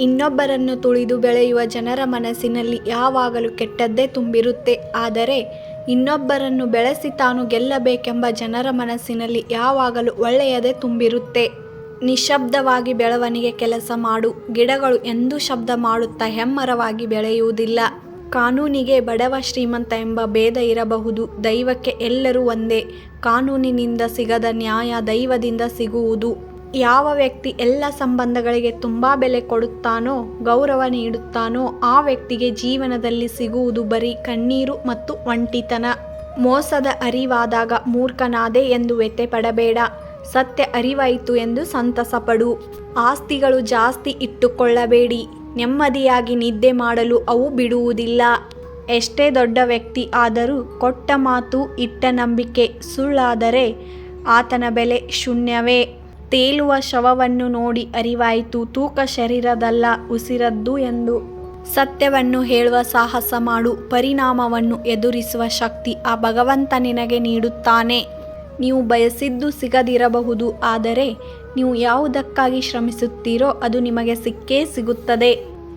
ಇನ್ನೊಬ್ಬರನ್ನು ತುಳಿದು ಬೆಳೆಯುವ ಜನರ ಮನಸ್ಸಿನಲ್ಲಿ ಯಾವಾಗಲೂ ಕೆಟ್ಟದ್ದೇ ತುಂಬಿರುತ್ತೆ. ಆದರೆ ಇನ್ನೊಬ್ಬರನ್ನು ಬೆಳೆಸಿ ತಾನು ಗೆಲ್ಲಬೇಕೆಂಬ ಜನರ ಮನಸ್ಸಿನಲ್ಲಿ ಯಾವಾಗಲೂ ಒಳ್ಳೆಯದೇ ತುಂಬಿರುತ್ತೆ. ನಿಶಬ್ದವಾಗಿ ಬೆಳವಣಿಗೆ ಕೆಲಸ ಮಾಡು. ಗಿಡಗಳು ಎಂದೂ ಶಬ್ದ ಮಾಡುತ್ತಾ ಹೆಮ್ಮರವಾಗಿ ಬೆಳೆಯುವುದಿಲ್ಲ. ಕಾನೂನಿಗೆ ಬಡವ ಶ್ರೀಮಂತ ಎಂಬ ಭೇದ ಇರಬಹುದು. ದೈವಕ್ಕೆ ಎಲ್ಲರೂ ಒಂದೇ. ಕಾನೂನಿನಿಂದ ಸಿಗದ ನ್ಯಾಯ ದೈವದಿಂದ ಸಿಗುವುದು. ಯಾವ ವ್ಯಕ್ತಿ ಎಲ್ಲ ಸಂಬಂಧಗಳಿಗೆ ತುಂಬ ಬೆಲೆ ಕೊಡುತ್ತಾನೋ, ಗೌರವ ನೀಡುತ್ತಾನೋ, ಆ ವ್ಯಕ್ತಿಗೆ ಜೀವನದಲ್ಲಿ ಸಿಗುವುದು ಬರೀ ಕಣ್ಣೀರು ಮತ್ತು ಒಂಟಿತನ. ಮೋಸದ ಅರಿವಾದಾಗ ಮೂರ್ಖನಾದೆ ಎಂದು ವ್ಯಥೆ ಪಡಬೇಡ. ಸತ್ಯ ಅರಿವಾಯಿತು ಎಂದು ಸಂತಸ ಪಡು ಆಸ್ತಿಗಳು ಜಾಸ್ತಿ ಇಟ್ಟುಕೊಳ್ಳಬೇಡಿ. ನೆಮ್ಮದಿಯಾಗಿ ನಿದ್ದೆ ಮಾಡಲು ಅವು ಬಿಡುವುದಿಲ್ಲ. ಎಷ್ಟೇ ದೊಡ್ಡ ವ್ಯಕ್ತಿ ಆದರೂ ಕೊಟ್ಟ ಮಾತು, ಇಟ್ಟ ನಂಬಿಕೆ, ಸುಳ್ಳಾದರೆ ಆತನ ಬೆಲೆ ಶೂನ್ಯವೇ. ತೇಲುವ ಶವವನ್ನು ನೋಡಿ ಅರಿವಾಯಿತು, ತೂಕ ಶರೀರದಲ್ಲ ಉಸಿರದ್ದು ಎಂದು. ಸತ್ಯವನ್ನು ಹೇಳುವ ಸಾಹಸ ಮಾಡು, ಪರಿಣಾಮವನ್ನು ಎದುರಿಸುವ ಶಕ್ತಿ ಆ ಭಗವಂತ ನಿನಗೆ ನೀಡುತ್ತಾನೆ. ನೀವು ಬಯಸಿದ್ದು ಸಿಗದಿರಬಹುದು, ಆದರೆ ನೀವು ಯಾವುದಕ್ಕಾಗಿ ಶ್ರಮಿಸುತ್ತೀರೋ ಅದು ನಿಮಗೆ ಸಿಕ್ಕೇ ಸಿಗುತ್ತದೆ.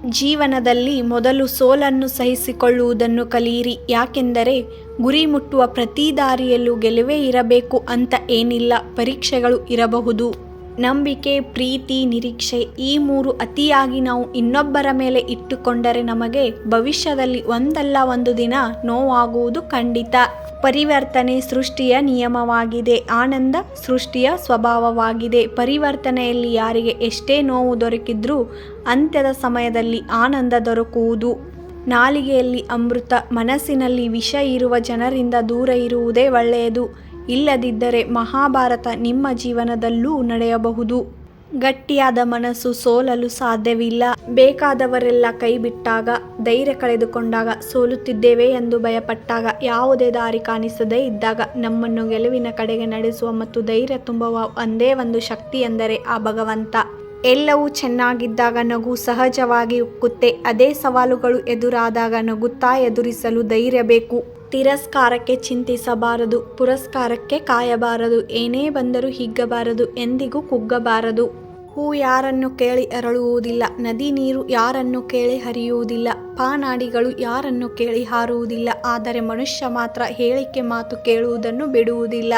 ಜೀವನದಲ್ಲಿ ಮೊದಲು ಸೋಲನ್ನು ಸಹಿಸಿಕೊಳ್ಳುವುದನ್ನು ಕಲಿಯಿರಿ, ಯಾಕೆಂದರೆ ಗುರಿ ಮುಟ್ಟುವ ಪ್ರತಿ ದಾರಿಯಲ್ಲೂ ಗೆಲುವೇ ಇರಬೇಕು ಅಂತ ಏನಿಲ್ಲ, ಪರೀಕ್ಷೆಗಳು ಇರಬಹುದು. ನಂಬಿಕೆ, ಪ್ರೀತಿ, ನಿರೀಕ್ಷೆ ಈ ಮೂರು ಅತಿಯಾಗಿ ನಾವು ಇನ್ನೊಬ್ಬರ ಮೇಲೆ ಇಟ್ಟುಕೊಂಡರೆ ನಮಗೆ ಭವಿಷ್ಯದಲ್ಲಿ ಒಂದಲ್ಲ ಒಂದು ದಿನ ನೋವಾಗುವುದು ಖಂಡಿತ. ಪರಿವರ್ತನೆ ಸೃಷ್ಟಿಯ ನಿಯಮವಾಗಿದೆ. ಆನಂದ ಸೃಷ್ಟಿಯ ಸ್ವಭಾವವಾಗಿದೆ. ಪರಿವರ್ತನೆಯಲ್ಲಿ ಯಾರಿಗೆ ಎಷ್ಟೇ ನೋವು ದೊರಕಿದ್ರೂ ಅಂತ್ಯದ ಸಮಯದಲ್ಲಿ ಆನಂದ ದೊರಕುವುದು. ನಾಲಿಗೆಯಲ್ಲಿ ಅಮೃತ, ಮನಸ್ಸಿನಲ್ಲಿ ವಿಷ ಇರುವ ಜನರಿಂದ ದೂರ ಇರುವುದೇ ಒಳ್ಳೆಯದು. ಇಲ್ಲದಿದ್ದರೆ ಮಹಾಭಾರತ ನಿಮ್ಮ ಜೀವನದಲ್ಲೂ ನಡೆಯಬಹುದು. ಗಟ್ಟಿಯಾದ ಮನಸ್ಸು ಸೋಲಲು ಸಾಧ್ಯವಿಲ್ಲ. ಬೇಕಾದವರೆಲ್ಲ ಕೈಬಿಟ್ಟಾಗ, ಧೈರ್ಯ ಕಳೆದುಕೊಂಡಾಗ ಸೋಲುತ್ತಿದ್ದೇವೆ ಎಂದು ಭಯಪಟ್ಟಾಗ, ಯಾವುದೇ ದಾರಿ ಕಾಣಿಸದೇ ಇದ್ದಾಗ ನಮ್ಮನ್ನು ಗೆಲುವಿನ ಕಡೆಗೆ ನಡೆಸುವ ಮತ್ತು ಧೈರ್ಯ ತುಂಬುವ ಒಂದೇ ಒಂದು ಶಕ್ತಿ ಎಂದರೆ ಆ ಭಗವಂತ. ಎಲ್ಲವೂ ಚೆನ್ನಾಗಿದ್ದಾಗ ನಗು ಸಹಜವಾಗಿ ಉಕ್ಕುತ್ತೆ. ಅದೇ ಸವಾಲುಗಳು ಎದುರಾದಾಗ ನಗುತ್ತಾ ಎದುರಿಸಲು ಧೈರ್ಯ ಬೇಕು. ತಿರಸ್ಕಾರಕ್ಕೆ ಚಿಂತಿಸಬಾರದು, ಪುರಸ್ಕಾರಕ್ಕೆ ಕಾಯಬಾರದು, ಏನೇ ಬಂದರೂ ಹಿಗ್ಗಬಾರದು, ಎಂದಿಗೂ ಕುಗ್ಗಬಾರದು. ಹೂ ಯಾರನ್ನು ಕೇಳಿ ಅರಳುವುದಿಲ್ಲ, ನದಿ ನೀರು ಯಾರನ್ನು ಕೇಳಿ ಹರಿಯುವುದಿಲ್ಲ, ಪಾನಾಡಿಗಳು ಯಾರನ್ನು ಕೇಳಿ ಹಾರುವುದಿಲ್ಲ, ಆದರೆ ಮನುಷ್ಯ ಮಾತ್ರ ಹೇಳಿಕೆ ಮಾತು ಕೇಳುವುದನ್ನು ಬಿಡುವುದಿಲ್ಲ.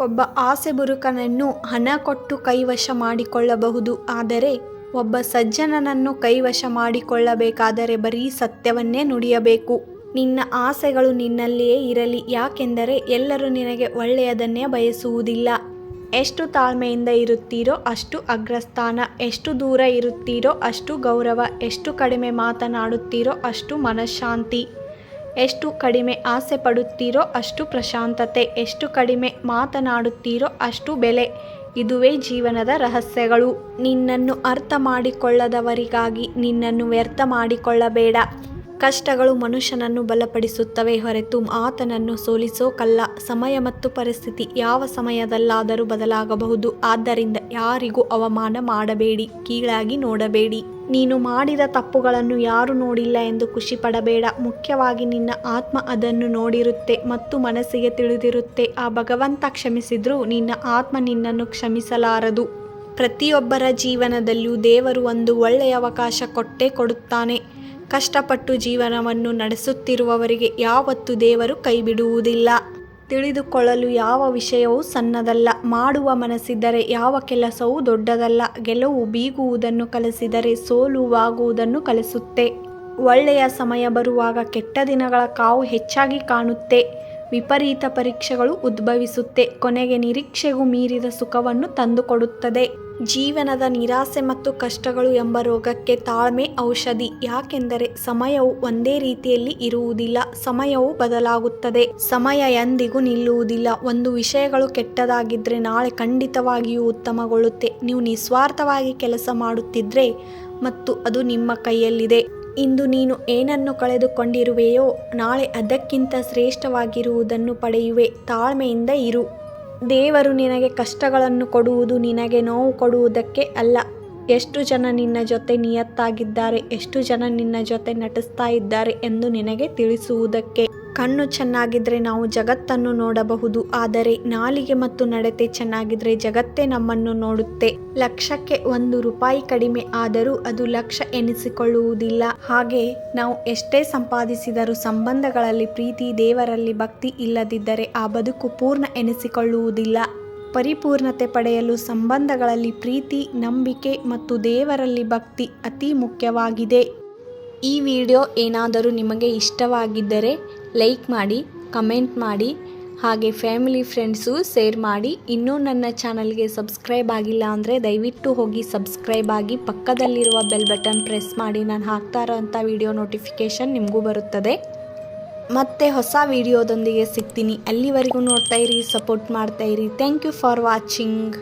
ಒಬ್ಬ ಆಸೆ ಬುರುಕನನ್ನು ಹಣ ಕೊಟ್ಟು ಕೈವಶ ಮಾಡಿಕೊಳ್ಳಬಹುದು. ಆದರೆ ಒಬ್ಬ ಸಜ್ಜನನನ್ನು ಕೈವಶ ಮಾಡಿಕೊಳ್ಳಬೇಕಾದರೆ ಬರೀ ಸತ್ಯವನ್ನೇ ನುಡಿಯಬೇಕು. ನಿನ್ನ ಆಸೆಗಳು ನಿನ್ನಲ್ಲಿಯೇ ಇರಲಿ, ಯಾಕೆಂದರೆ ಎಲ್ಲರೂ ನಿನಗೆ ಒಳ್ಳೆಯದನ್ನೇ ಬಯಸುವುದಿಲ್ಲ. ಎಷ್ಟು ತಾಳ್ಮೆಯಿಂದ ಇರುತ್ತೀರೋ ಅಷ್ಟು ಅಗ್ರಸ್ಥಾನ, ಎಷ್ಟು ದೂರ ಇರುತ್ತೀರೋ ಅಷ್ಟು ಗೌರವ, ಎಷ್ಟು ಕಡಿಮೆ ಮಾತನಾಡುತ್ತೀರೋ ಅಷ್ಟು ಮನಃಶಾಂತಿ. ಎಷ್ಟು ಕಡಿಮೆ ಆಸೆ ಪಡುತ್ತೀರೋ ಅಷ್ಟು ಪ್ರಶಾಂತತೆ, ಎಷ್ಟು ಕಡಿಮೆ ಮಾತನಾಡುತ್ತೀರೋ ಅಷ್ಟು ಬೆಲೆ. ಇದುವೇ ಜೀವನದ ರಹಸ್ಯಗಳು. ನಿನ್ನನ್ನು ಅರ್ಥ ಮಾಡಿಕೊಳ್ಳದವರಿಗಾಗಿ ನಿನ್ನನ್ನು ವ್ಯರ್ಥ ಮಾಡಿಕೊಳ್ಳಬೇಡ. ಕಷ್ಟಗಳು ಮನುಷ್ಯನನ್ನು ಬಲಪಡಿಸುತ್ತವೆ ಹೊರತು ಆತನನ್ನು ಸೋಲಿಸೋಕಲ್ಲ. ಸಮಯ ಮತ್ತು ಪರಿಸ್ಥಿತಿ ಯಾವ ಸಮಯದಲ್ಲಾದರೂ ಬದಲಾಗಬಹುದು. ಆದ್ದರಿಂದ ಯಾರಿಗೂ ಅವಮಾನ ಮಾಡಬೇಡಿ. ಕೀಳಾಗಿ ನೋಡಬೇಡಿ. ನೀನು ಮಾಡಿದ ತಪ್ಪುಗಳನ್ನು ಯಾರು ನೋಡಿಲ್ಲ ಎಂದು ಖುಷಿ ಪಡಬೇಡ ಮುಖ್ಯವಾಗಿ ನಿನ್ನ ಆತ್ಮ ಅದನ್ನು ನೋಡಿರುತ್ತೆ ಮತ್ತು ಮನಸ್ಸಿಗೆ ತಿಳಿದಿರುತ್ತೆ. ಆ ಭಗವಂತ ಕ್ಷಮಿಸಿದ್ರೂ ನಿನ್ನ ಆತ್ಮ ನಿನ್ನನ್ನು ಕ್ಷಮಿಸಲಾರದು. ಪ್ರತಿಯೊಬ್ಬರ ಜೀವನದಲ್ಲಿಯೂ ದೇವರು ಒಂದು ಒಳ್ಳೆಯ ಅವಕಾಶ ಕೊಟ್ಟೇ ಕೊಡುತ್ತಾನೆ. ಕಷ್ಟಪಟ್ಟು ಜೀವನವನ್ನು ನಡೆಸುತ್ತಿರುವವರಿಗೆ ಯಾವತ್ತೂ ದೇವರು ಕೈಬಿಡುವುದಿಲ್ಲ. ತಿಳಿದುಕೊಳ್ಳಲು ಯಾವ ವಿಷಯವೂ ಸಣ್ಣದಲ್ಲ. ಮಾಡುವ ಮನಸ್ಸಿದ್ದರೆ ಯಾವ ಕೆಲಸವೂ ದೊಡ್ಡದಲ್ಲ. ಗೆಲುವು ಬೀಗುವುದನ್ನು ಕಲಿಸಿದರೆ ಸೋಲುವಾಗುವುದನ್ನು ಕಲಿಸುತ್ತೆ. ಒಳ್ಳೆಯ ಸಮಯ ಬರುವಾಗ ಕೆಟ್ಟ ದಿನಗಳ ಕಾವು ಹೆಚ್ಚಾಗಿ ಕಾಣುತ್ತೆ. ವಿಪರೀತ ಪರೀಕ್ಷೆಗಳು ಉದ್ಭವಿಸುತ್ತೆ. ಕೊನೆಗೆ ನಿರೀಕ್ಷೆಗೂ ಮೀರಿದ ಸುಖವನ್ನು ತಂದುಕೊಡುತ್ತದೆ. ಜೀವನದ ನಿರಾಸೆ ಮತ್ತು ಕಷ್ಟಗಳು ಎಂಬ ರೋಗಕ್ಕೆ ತಾಳ್ಮೆ ಔಷಧಿ. ಯಾಕೆಂದರೆ ಸಮಯವು ಒಂದೇ ರೀತಿಯಲ್ಲಿ ಇರುವುದಿಲ್ಲ, ಸಮಯವು ಬದಲಾಗುತ್ತದೆ. ಸಮಯ ಎಂದಿಗೂ ನಿಲ್ಲುವುದಿಲ್ಲ. ಒಂದು ವಿಷಯಗಳು ಕೆಟ್ಟದಾಗಿದ್ದರೆ ನಾಳೆ ಖಂಡಿತವಾಗಿಯೂ ಉತ್ತಮಗೊಳ್ಳುತ್ತೆ. ನೀವು ನಿಸ್ವಾರ್ಥವಾಗಿ ಕೆಲಸ ಮಾಡುತ್ತಿದ್ರೆ ಮತ್ತು ಅದು ನಿಮ್ಮ ಕೈಯಲ್ಲಿದೆ. ಇಂದು ನೀನು ಏನನ್ನು ಕಳೆದುಕೊಂಡಿರುವೆಯೋ, ನಾಳೆ ಅದಕ್ಕಿಂತ ಶ್ರೇಷ್ಠವಾಗಿರುವುದನ್ನು ಪಡೆಯುವೆ. ತಾಳ್ಮೆಯಿಂದ ಇರು. ದೇವರು ನಿನಗೆ ಕಷ್ಟಗಳನ್ನು ಕೊಡುವುದು ನಿನಗೆ ನೋವು ಕೊಡುವುದಕ್ಕೆ ಅಲ್ಲ. ಎಷ್ಟು ಜನ ನಿನ್ನ ಜೊತೆ ನಿಯತ್ತಾಗಿದ್ದಾರೆ, ಎಷ್ಟು ಜನ ನಿನ್ನ ಜೊತೆ ನಟಿಸ್ತಾ ಇದ್ದಾರೆ ಎಂದು ನಿನಗೆ ತಿಳಿಸುವುದಕ್ಕೆ? ಕಣ್ಣು ಚೆನ್ನಾಗಿದ್ರೆ ನಾವು ಜಗತ್ತನ್ನು ನೋಡಬಹುದು, ಆದರೆ ನಾಲಿಗೆ ಮತ್ತು ನಡತೆ ಚೆನ್ನಾಗಿದ್ರೆ ಜಗತ್ತೇ ನಮ್ಮನ್ನು ನೋಡುತ್ತೆ. ಲಕ್ಷಕ್ಕೆ ಒಂದು ರೂಪಾಯಿ ಕಡಿಮೆ ಆದರೂ ಅದು ಲಕ್ಷ ಎನಿಸಿಕೊಳ್ಳುವುದಿಲ್ಲ. ಹಾಗೆ ನಾವು ಎಷ್ಟೇ ಸಂಪಾದಿಸಿದರೂ ಸಂಬಂಧಗಳಲ್ಲಿ ಪ್ರೀತಿ, ದೇವರಲ್ಲಿ ಭಕ್ತಿ ಇಲ್ಲದಿದ್ದರೆ ಆ ಬದುಕು ಪೂರ್ಣ ಎನಿಸಿಕೊಳ್ಳುವುದಿಲ್ಲ. ಪರಿಪೂರ್ಣತೆ ಪಡೆಯಲು ಸಂಬಂಧಗಳಲ್ಲಿ ಪ್ರೀತಿ, ನಂಬಿಕೆ ಮತ್ತು ದೇವರಲ್ಲಿ ಭಕ್ತಿ ಅತಿ ಮುಖ್ಯವಾಗಿದೆ. ಈ ವಿಡಿಯೋ ಏನಾದರೂ ನಿಮಗೆ ಇಷ್ಟವಾಗಿದ್ದರೆ ಲೈಕ್ ಮಾಡಿ, ಕಮೆಂಟ್ ಮಾಡಿ, ಹಾಗೆ ಫ್ಯಾಮಿಲಿ ಫ್ರೆಂಡ್ಸು ಶೇರ್ ಮಾಡಿ. ಇನ್ನೂ ನನ್ನ ಚಾನಲ್ಗೆ ಸಬ್ಸ್ಕ್ರೈಬ್ ಆಗಿಲ್ಲ ಅಂದರೆ ದಯವಿಟ್ಟು ಹೋಗಿ ಸಬ್ಸ್ಕ್ರೈಬ್ ಆಗಿ ಪಕ್ಕದಲ್ಲಿರುವ ಬೆಲ್ ಬಟನ್ ಪ್ರೆಸ್ ಮಾಡಿ. ನಾನು ಹಾಕ್ತಾ ಇರೋಂಥ ವಿಡಿಯೋ ನೋಟಿಫಿಕೇಷನ್ ನಿಮಗೂ ಬರುತ್ತದೆ. ಮತ್ತೆ ಹೊಸ ವಿಡಿಯೋದೊಂದಿಗೆ ಸಿಗ್ತೀನಿ. ಅಲ್ಲಿವರೆಗೂ ನೋಡ್ತಾ ಇರಿ ಸಪೋರ್ಟ್ ಮಾಡ್ತಾ ಇರಿ. Thank you for watching